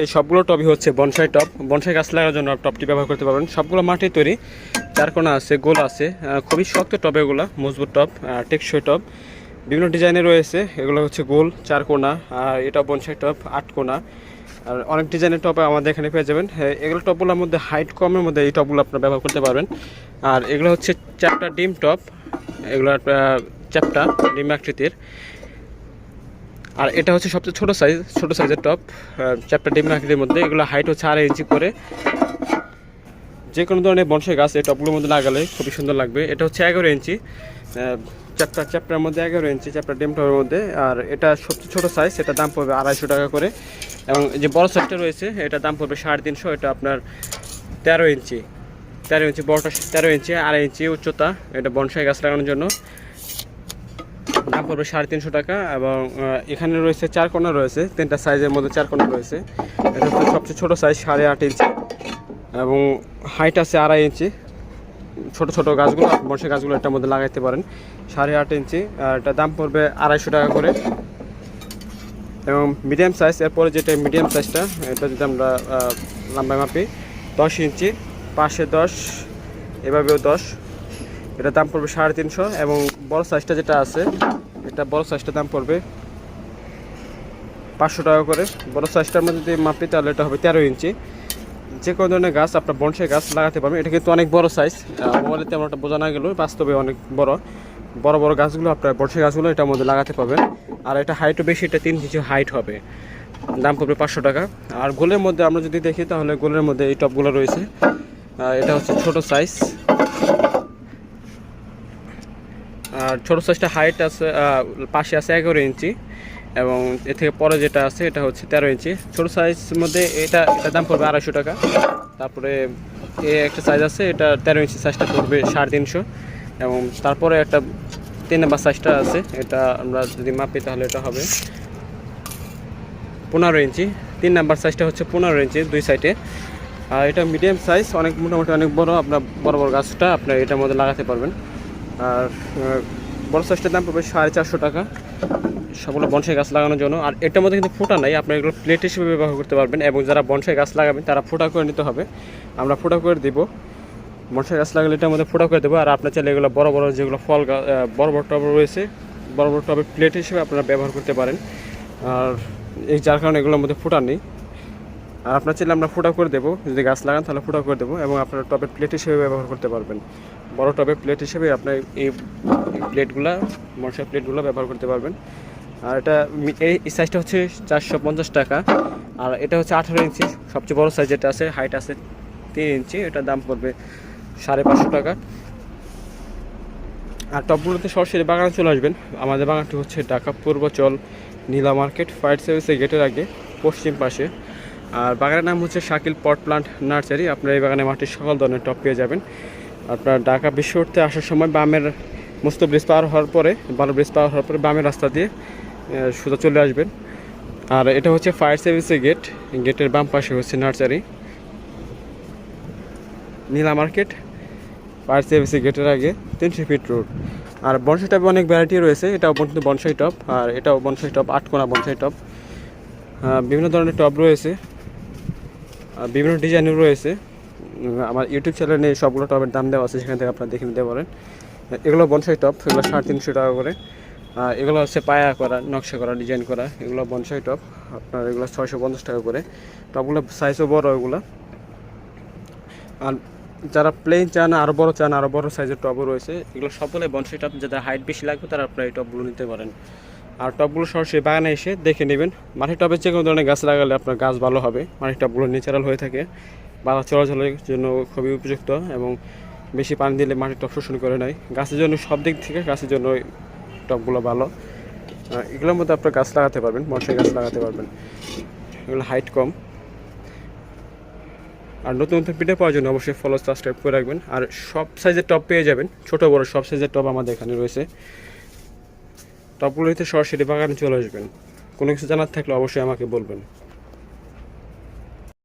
এই সবগুলো টবই হচ্ছে বনসাই টপ বনসাই গাছ লাগানোর জন্য টপটি ব্যবহার করতে পারবেন। সবগুলো মাটি তৈরি। চারকোনা আছে, গোল আছে। খুবই শক্ত টব এগুলো, মজবুত টপ টেকসই টপ বিভিন্ন ডিজাইনের রয়েছে। এগুলো হচ্ছে গোল চারকোনা আর এটা বনসাই টপ আটকোনা আর অনেক ডিজাইনের টপ আমাদের এখানে পেয়ে যাবেন। এগুলো টপগুলোর মধ্যে হাইট কমের মধ্যে এই টপগুলো আপনারা ব্যবহার করতে পারবেন। আর এগুলো হচ্ছে চ্যাপটা ডিম টপ এগুলো চ্যাপটা, ডিম আকৃতির। আর এটা হচ্ছে সবচেয়ে ছোট সাইজ ছোট সাইজের টপ চ্যাপ্টার ডিম আকৃতির মধ্যে। এগুলো হাইট হচ্ছে আড়াই ইঞ্চি করে। যে কোনো ধরনের বনসাই গাছ এই টপগুলোর মধ্যে লাগালে খুবই সুন্দর লাগবে। এটা হচ্ছে এগারো ইঞ্চি চ্যাপ্টার চ্যাপ্টার মধ্যে এগারো ইঞ্চি চ্যাপ্টার ডিম টপের মধ্যে। আর এটা সবচেয়ে ছোটো সাইজ এটা দাম পড়বে আড়াইশো টাকা করে। এবং যে বড় সাইজটা রয়েছে, এটা দাম পড়বে সাড়ে তিনশো, এটা আপনার তেরো ইঞ্চি তেরো ইঞ্চি বড়টা তেরো ইঞ্চি আড়াই ইঞ্চি উচ্চতা। এটা বনসাই গাছ লাগানোর জন্য। দাম পড়বে সাড়ে তিনশো টাকা এবং এখানে রয়েছে চার কোনা রয়েছে তিনটা সাইজের মধ্যে চার কোনা রয়েছে। এটা হচ্ছে সবচেয়ে ছোটো সাইজ সাড়ে আট ইঞ্চি এবং হাইট আছে আড়াই ইঞ্চি ছোট ছোট গাছগুলো বর্ষা গাছগুলো এটার মধ্যে লাগাইতে পারেন। সাড়ে আট ইঞ্চি আর এটার দাম পড়বে আড়াইশো টাকা করে। এবং মিডিয়াম সাইজ এরপরে যেটা মিডিয়াম সাইজটা এটা যদি আমরা আহ, লম্বায় মাপি দশ ইঞ্চি পাশে দশ এভাবেও দশ। এটার দাম পড়বে সাড়ে তিনশো এবং বড় সাইজটা যেটা আছে এটা বড় সাইজটার দাম পড়বে। পাঁচশো টাকা করে। বড় সাইজটার মধ্যে যদি মাপি তাহলে এটা হবে তেরো ইঞ্চি। যে কোনো ধরনের গাছ, আপনার বনসাই গাছ লাগাতে পারবেন। এটা কিন্তু অনেক বড় সাইজ মোবাইলে তেমন একটা বোঝা না গেলেও বাস্তবে অনেক বড়। বড় বড় গাছগুলো, আপনার বনসাই গাছগুলো এটার মধ্যে লাগাতে পারবেন। আর এটা হাইটও বেশি, এটা তিন ইঞ্চি হাইট হবে। দাম পড়বে পাঁচশো টাকা। আর গোলের মধ্যে আমরা যদি দেখি, তাহলে গোলের মধ্যে এই টপগুলো রয়েছে। এটা হচ্ছে ছোট সাইজ আর ছোটো সাইজটা হাইট আছে পাশে আছে এগারো ইঞ্চি এবং এর থেকে পরে যেটা আছে এটা হচ্ছে তেরো ইঞ্চি। ছোটো সাইজের মধ্যে এটা, এটার দাম পড়বে আড়াইশো টাকা। তারপরে এ একটা সাইজ আছে, এটা তেরো ইঞ্চি সাইজটা পড়বে সাড়ে তিনশো। এবং তারপরে একটা তিন নাম্বার সাইজটা আছে, এটা আমরা যদি মাপি তাহলে এটা হবে পনেরো ইঞ্চি। তিন নাম্বার সাইজটা হচ্ছে পনেরো ইঞ্চি দুই সাইডে আর এটা মিডিয়াম সাইজ অনেক, মোটামুটি অনেক বড়, আপনার বড় বড় গাছটা আপনার এটার মধ্যে লাগাতে পারবেন। আর বড় সাইজটার দাম পড়বে সাড়ে চারশো টাকা। সবগুলো বনসাই গাছ লাগানোর জন্য। আর এটার মধ্যে কিন্তু ফোটা নাই, আপনি এগুলো প্লেট হিসেবে ব্যবহার করতে পারবেন এবং যারা বনসাই গাছ লাগাবেন, তারা ফোটা করে নিতে হবে। আমরা ফোটা করে দিব। বনসাই গাছ লাগালে এটার মধ্যে ফোটা করে দেবো। আর আপনার চাইলে এগুলো বড় বড় যেগুলো ফল বড় বড় টব রয়েছে, বড় বড় টবের প্লেট হিসেবে আপনারা ব্যবহার করতে পারেন। আর এই যার কারণে এগুলোর মধ্যে ফোটা নেই। আর আপনার চাইলে আমরা ফোটা করে দেবো। যদি গাছ লাগান তাহলে ফোটা করে দেবো এবং আপনারা টবের প্লেট হিসেবে ব্যবহার করতে পারবেন। বড় টবের প্লেট হিসেবে আপনার এই প্লেটগুলো মশার প্লেটগুলো ব্যবহার করতে পারবেন। আর এটা এই এই সাইজটা হচ্ছে চারশো পঞ্চাশ টাকা। আর এটা হচ্ছে আঠারো ইঞ্চি। সবচেয়ে বড় সাইজ যেটা আছে হাইট আছে তিন ইঞ্চি। এটার দাম পড়বে সাড়ে পাঁচশো টাকা। আর টপগুলোতে সরাসরি বাগানে চলে আসবেন। আমাদের বাগানটি হচ্ছে ঢাকা পূর্বচল নীলা মার্কেট ফায়ার সার্ভিসের গেটের আগে, পশ্চিম পাশে। আর বাগানের নাম হচ্ছে শাকিল পট প্লান্ট নার্সারি। আপনার এই বাগানে মাটির সকল ধরনের টপ পেয়ে যাবেন। আপনার ঢাকা বিশ্বরতে আসার সময় বামের মস্ত ব্রিজ পার হওয়ার পরে, ভালো ব্রিজ পার হওয়ার পরে বামের রাস্তা দিয়ে সোজা চলে আসবেন। আর এটা হচ্ছে ফায়ার সার্ভিসের গেট। গেটের বাম পাশে হচ্ছে নার্সারি। নীলা মার্কেট, ফায়ার সার্ভিসের গেটের আগে, তিনশো ফিট রোড। আর বনসাই টপে অনেক ভ্যারাইটি রয়েছে। এটাও বনসাই টপ। আর এটাও বনসাই টপ, আটকোনা বনসাই টপ। বিভিন্ন ধরনের টপ রয়েছে। বিভিন্ন ডিজাইনের রয়েছে। আমার ইউটিউব চ্যানেলে সবগুলো টপের দাম দেওয়া আছে, সেখান থেকে আপনারা দেখে নিতে পারেন। এগুলো বনসাই টপ এগুলো সাড়ে তিনশো টাকা করে। এগুলো হচ্ছে পায়া করা, নকশা করা ডিজাইন করা, এগুলো বনসাই টপ আপনার এগুলো ছয়শো পঞ্চাশ টাকা করে। টপগুলো সাইজও বড় এগুলো। আর যারা প্লেন চান আরও বড় চান আরও বড় সাইজের টপও রয়েছে, এগুলো সকলে বনসাই টপ যাদের হাইট বেশি লাগবে, তারা আপনারা এই টপগুলো নিতে পারেন। আর টপগুলো সরাসরি বাগানে এসে দেখে নেবেন। মাটির টপে যে কোনো ধরনের গাছ লাগালে আপনার গাছ ভালো হবে। মাটির টপগুলো ন্যাচারাল হয়ে থাকে। বাধা চলাচলের জন্য খুবই উপযুক্ত এবং বেশি পানি দিলে মাটির টপ শোষণ করে নেয়। গাছের জন্য সব দিক থেকে গাছের জন্য টপগুলো ভালো। এগুলোর মধ্যে আপনার গাছ লাগাতে পারবেন মশাই গাছ লাগাতে পারবেন। এগুলো হাইট কম। আর নতুন নতুন পিঠে পাওয়ার জন্য অবশ্যই ফলো সাবস্ক্রাইব করে রাখবেন। আর সব সাইজের টপ পেয়ে যাবেন। ছোট বড় সব সাইজের টপ আমাদের এখানে রয়েছে। টপগুলোতে সরাসরি বাগানে চলে আসবেন। কোনো কিছু জানার থাকলে অবশ্যই আমাকে বলবেন।